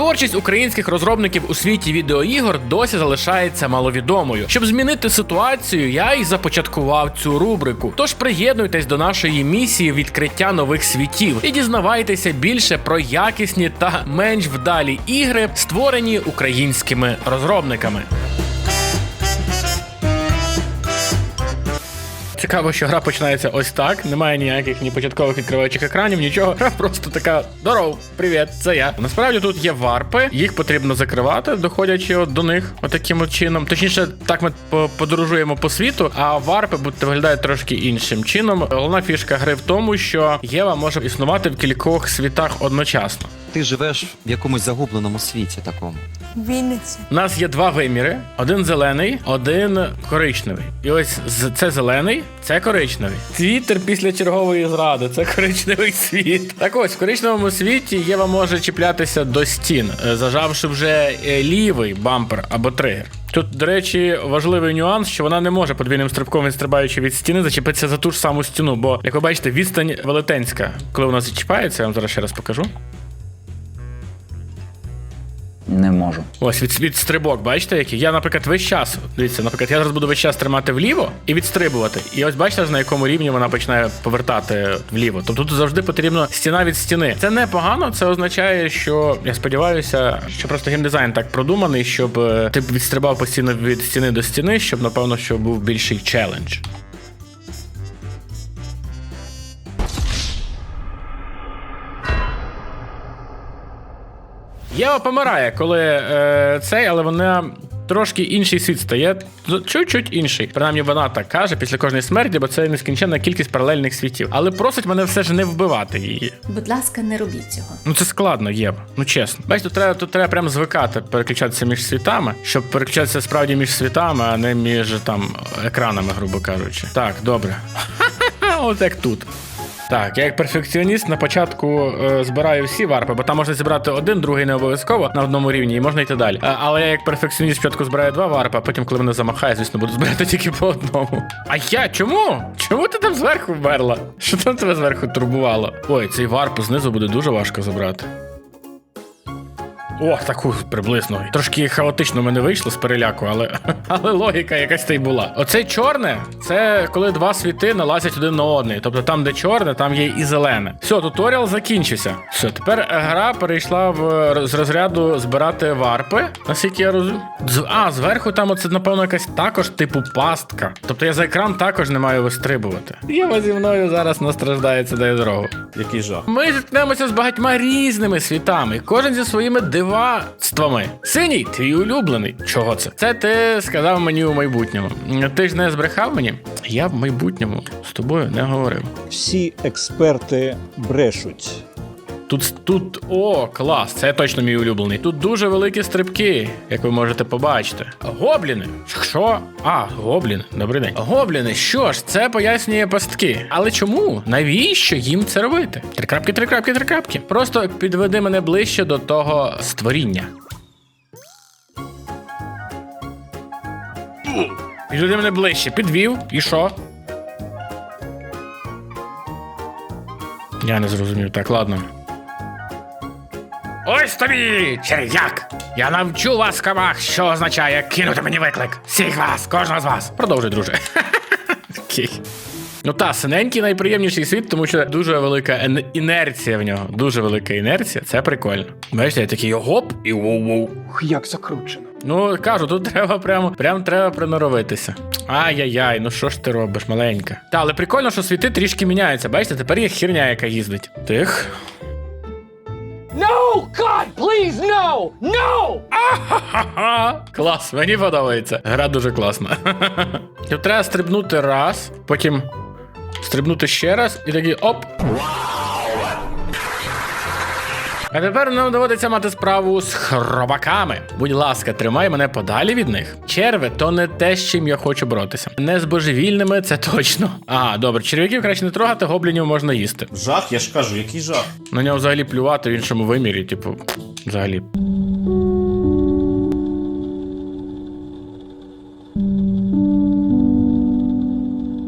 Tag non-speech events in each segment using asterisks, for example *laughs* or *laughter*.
Творчість українських розробників у світі відеоігор досі залишається маловідомою. Щоб змінити ситуацію, я й започаткував цю рубрику. Тож приєднуйтесь до нашої місії відкриття нових світів і дізнавайтеся більше про якісні та менш вдалі ігри, створені українськими розробниками. Цікаво, що гра починається ось так. Немає ніяких ні початкових відкриваючих екранів, нічого. Гра просто така: здоров, привіт, це я. Насправді тут є варпи, їх потрібно закривати, доходячи от до них отаким от чином. Точніше, так ми по- подорожуємо по світу, а варпи будуть виглядають трошки іншим чином. Головна фішка гри в тому, що Єва може існувати в кількох світах одночасно. Ти живеш в якомусь загубленому світі такому. Вінниця. У нас є два виміри: один зелений, один коричневий. І ось з- це зелений, це коричневий. Твіттер після чергової зради, це коричневий світ. Так ось в коричневому світі Єва може чіплятися до стін, е, зажавши вже е, лівий бампер або тригер. Тут, до речі, важливий нюанс, що вона не може подвійним стрибком, відстрибаючи від стіни, зачепитися за ту ж саму стіну. Бо, як ви бачите, відстань велетенська. Коли вона зачіпається, я вам зараз ще раз покажу. Не можу. Ось від, від стрибок, бачите, який? Я, наприклад, весь час. Дивіться, наприклад, я зараз буду весь час тримати вліво і відстрибувати. І ось бачите, на якому рівні вона починає повертати вліво. Тобто тут завжди потрібно стіна від стіни. Це непогано, це означає, що я сподіваюся, що просто геймдизайн так продуманий, щоб е, ти відстрибав постійно від стіни до стіни, щоб напевно що був більший челендж. Єва помирає, коли е, цей, але вона трошки інший світ стає. Чуть-чуть інший. Принаймні вона так каже після кожної смерті, бо це нескінченна кількість паралельних світів. Але просить мене все ж не вбивати її. Будь ласка, не робіть цього. Ну це складно, Єва. Ну чесно. Бачите, тут треба, тут треба прям звикати переключатися між світами, щоб переключатися справді між світами, а не між там екранами, грубо кажучи. Так, добре. *laughs* От як тут. Так, я як перфекціоніст на початку е, збираю всі варпи, бо там можна зібрати один, другий не обов'язково на одному рівні, і можна йти далі. А, але я як перфекціоніст спочатку збираю два варпи, а потім, коли мене замахає, звісно, буду збирати тільки по одному. А я чому? Чому ти там зверху вмерла? Що там тебе зверху турбувало? Ой, цей варп знизу буде дуже важко забрати. О, таку приблизно. Трошки хаотично в мене вийшло з переляку, але, *laughs* але логіка якась та й була. Оце чорне це коли два світи налазять один на одний. Тобто там, де чорне, там є і зелене. Все, туторіал закінчився. Все, тепер гра перейшла в з розряду збирати варпи. Наскільки я розумію. А, зверху там оце, напевно, якась також типу пастка. Тобто я за екран також не маю вистрибувати. Єва зі мною зараз настраждається дає дорогу. Який жах. Ми зіткнемося з багатьма різними світами, кожен зі своїми дивацтвами. Синій, твій улюблений. Чого це? Це ти сказав мені у майбутньому. Ти ж не збрехав мені? Я в майбутньому з тобою не говорив. Всі експерти брешуть. Тут, тут, о, клас, це точно мій улюблений. Тут дуже великі стрибки, як ви можете побачити. Гобліни. Що? А, гобліни. Добрий день. Гобліни, що ж, це пояснює пастки. Але чому? Навіщо їм це робити? Три крапки, три крапки, три крапки. Просто підведи мене ближче до того створіння. Підведи мене ближче, підвів, і що? Я не зрозумів. Так, ладно. Ось тобі, черв'як! Я навчу вас камах, що означає кинути мені виклик. Всіх вас, кожного з вас. Продовжуй, друже. Окей. *laughs* Ну та, синенький найприємніший світ, тому що дуже велика інерція в нього. Дуже велика інерція, це прикольно. Бачите, я такий гоп і воу-воу. Як закручено. Ну, кажу, тут треба прямо, прям треба приноровитися. Ай-яй-яй, ну що ж ти робиш, маленька. Та, але прикольно, що світи трішки міняються. Бачите, тепер є херня, яка їздить. Тих. No! God, please, no! No! Клас, мені подобається. Гра дуже класна. *laughs* Тут треба стрибнути раз, потім стрибнути ще раз і такий оп. А тепер нам доводиться мати справу з хробаками. Будь ласка, тримай мене подалі від них. Черви то не те, з чим я хочу боротися. Не з божевільними, це точно. А, добре, черв'яків краще не трогати, гоблінів можна їсти. Жах, я ж кажу, який жах. На нього взагалі плювати в іншому вимірі, типу, взагалі.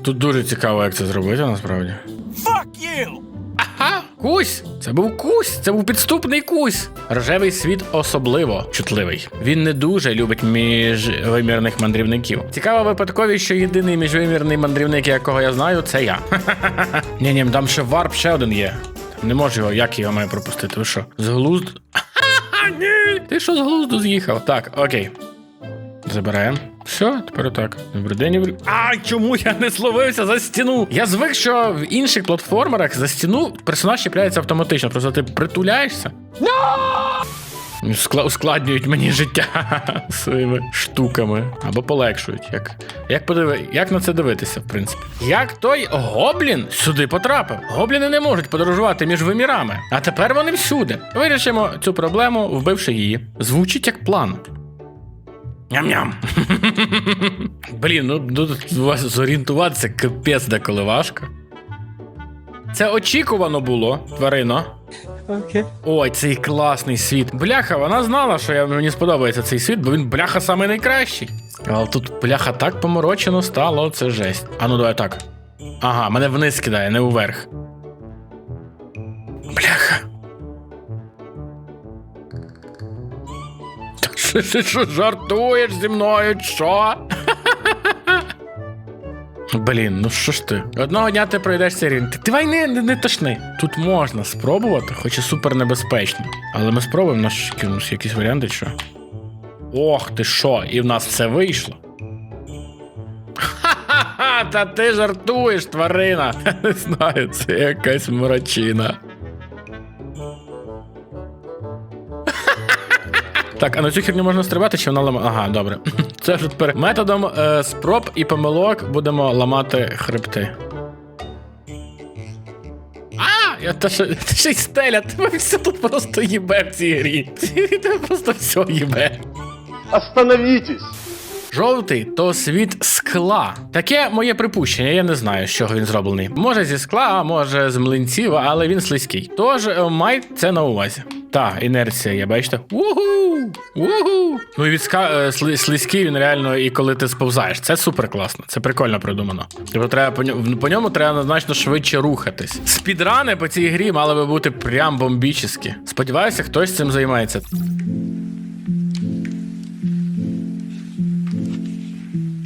Тут дуже цікаво, як це зробити, насправді. Кусь! Це був кусь! Це був підступний кусь! Рожевий світ особливо чутливий. Він не дуже любить міжвимірних мандрівників. Цікава випадковість, що єдиний міжвимірний мандрівник, якого я знаю, це я. *laughs* Ні, ні, там ще варп ще один є. Не можу його, як його маю пропустити? Ви що? З глузду? *laughs* Ні! Ти що з глузду з'їхав? Так, окей. Забираємо. Все, тепер отак. Добрий день, добрий. А чому я не словився за стіну? Я звик, що в інших платформерах за стіну персонаж чіпляється автоматично. Просто ти притуляєшся. Скла- ускладнюють мені життя *laughs* своїми штуками або полегшують. Як, як, подиви, як на це дивитися, в принципі? Як той гоблін сюди потрапив? Гобліни не можуть подорожувати між вимірами, а тепер вони всюди. Вирішимо цю проблему, вбивши її. Звучить як план. Ням-ням. Блін, ну тут вас зорієнтуватися капець деколи важко. Це очікувано було, тварино. Окей. Ой, цей класний світ. Бляха, вона знала, що я, мені сподобається цей світ, бо він бляха самий найкращий. Але тут бляха так поморочено стало, це жесть. А ну давай так. Ага, мене вниз кидає, не уверх. Бляха. Та Що, жартуєш зі мною? Що? Блін, ну що ж ти? Одного дня ти пройдеш цей рівень. Давай не, не, не тошни. Тут можна спробувати, хоч і супер небезпечно. Але ми спробуємо у нас ж які- у нас якісь варіанти, що. Ох ти що, і в нас все вийшло. Ха-ха-ха, та ти жартуєш, тварина. *laughs* Не знаю, це якась мрачина. Так, а на цю херню можна стрибати, чи вона ламає? Ага, добре. *laughs* Це вже тепер методом е, спроб і помилок будемо ламати хребти. А! Я та ще, *laughs* та ще й стеля, тебе все тут просто їбе в цій грі. *laughs* Тебе просто все їбе. Остановитесь! Жовтий то світ скла. Таке моє припущення, я не знаю, з чого він зроблений. Може зі скла, а може з млинців, але він слизький. Тож е, май це на увазі. Та, інерція, є, бачите? Угу! Угу! Ну і від ска, е, сли- слизький він реально, і коли ти сповзаєш, це супер класно, це прикольно придумано. Тобто треба по ньому, по ньому треба значно швидше рухатись. Спідрани по цій грі мали би бути прям бомбічні. Сподіваюся, хтось цим займається.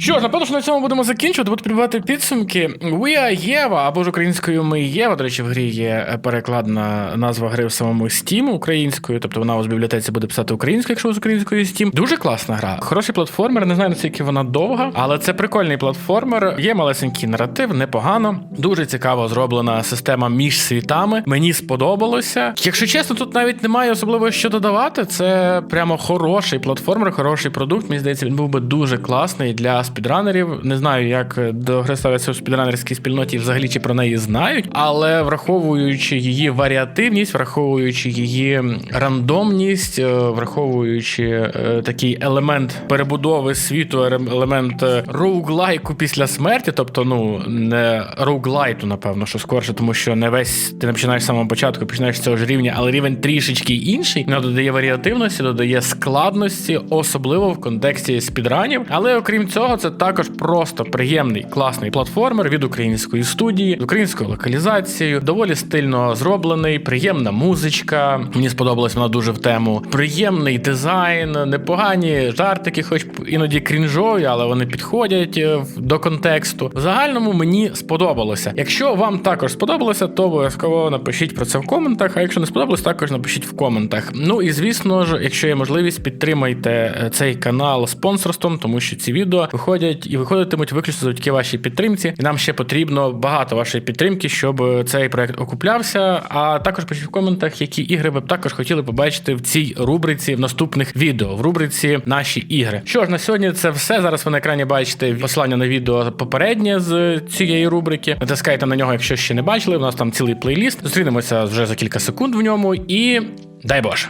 Що ж, напевно, що на цьому будемо закінчувати, буду підбивати підсумки. We are Єва, або ж українською ми Єва. До речі, в грі є перекладна назва гри в самому Steam українською, тобто вона у бібліотеці буде писати українською, якщо з українською Steam. Дуже класна гра. Хороший платформер, не знаю наскільки вона довга, але це прикольний платформер. Є малесенький наратив, непогано. Дуже цікаво зроблена система між світами. Мені сподобалося. Якщо чесно, тут навіть немає особливо що додавати. Це прямо хороший платформер, хороший продукт. Мені здається, він був би дуже класний для спідранерів. Не знаю, як до гри ставляться у спідранерській спільноті, взагалі чи про неї знають, але враховуючи її варіативність, враховуючи її рандомність, е, враховуючи е, такий елемент перебудови світу, елемент е, роуглайку після смерті, тобто, ну не роуглайту, напевно, що скорше, тому що не весь ти не починаєш з самого початку, починаєш з цього ж рівня, але рівень трішечки інший. Вона додає варіативності, додає складності, особливо в контексті спідранів. Але окрім цього, це також просто приємний класний платформер від української студії з українською локалізацією, доволі стильно зроблений, приємна музичка. Мені сподобалась вона дуже в тему. Приємний дизайн, непогані жартики, хоч іноді крінжові, але вони підходять е, до контексту. В загальному мені сподобалося. Якщо вам також сподобалося, то обов'язково напишіть про це в коментах. А якщо не сподобалось, також напишіть в коментах. Ну і звісно ж, якщо є можливість, підтримайте е, цей канал спонсорством, тому що ці відео і виходитимуть виключно завдяки вашій підтримці. І нам ще потрібно багато вашої підтримки, щоб е, цей проект окуплявся. А також пишіть в коментах, які ігри ви б також хотіли побачити в цій рубриці в наступних відео, в рубриці наші ігри. Що ж, на сьогодні це все. Зараз ви на екрані бачите посилання на відео попереднє з цієї рубрики. Натискайте на нього, якщо ще не бачили. У нас там цілий плейліст. Зустрінемося вже за кілька секунд в ньому і дай Боже.